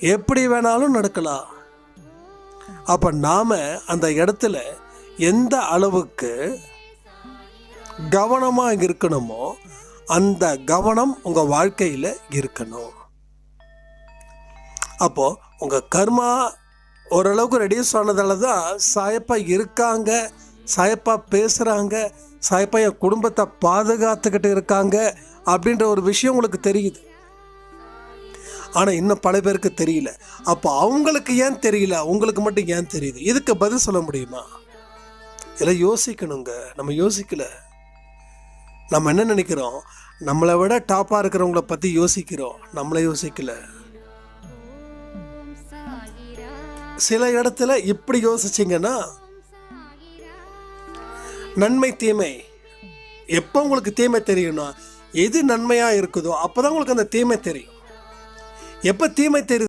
எப்படி வேணாலும் நடக்கலாம். அப்போ நாம் அந்த இடத்துல எந்த அளவுக்கு கவனமாக இருக்கணுமோ அந்த கவனம் உங்கள் வாழ்க்கையில் இருக்கணும். அப்போது உங்கள் கர்மா ஓரளவுக்கு ரெடியூஸ் ஆனதால தான் சாயப்பா இருக்காங்க சாயப்பா பேசுகிறாங்க சாயப்பா என் குடும்பத்தை பாதுகாத்துக்கிட்டு இருக்காங்க அப்படின்ற ஒரு விஷயம் உங்களுக்கு தெரியுது. ஆனால் இன்னும் பல பேருக்கு தெரியல. அப்போ அவங்களுக்கு ஏன் தெரியல? உங்களுக்கு மட்டும் ஏன் தெரியுது? இதுக்கு பதில் சொல்ல முடியுமா? இதெல்லாம் யோசிக்கணுங்க. நம்ம யோசிக்கல. நம்ம என்ன நினைக்கிறோம்? நம்மளை விட டாப்பாக இருக்கிறவங்கள பற்றி யோசிக்கிறோம். நம்மளை யோசிக்கல. சில இடத்துல இப்படி யோசிச்சிங்கன்னா நன்மை தீமை. எப்போ உங்களுக்கு தீமை தெரியும்னா எது நன்மையாக இருக்குதோ அப்போ தான் உங்களுக்கு அந்த தீமை தெரியும். எப்போ தீமை தெரியுது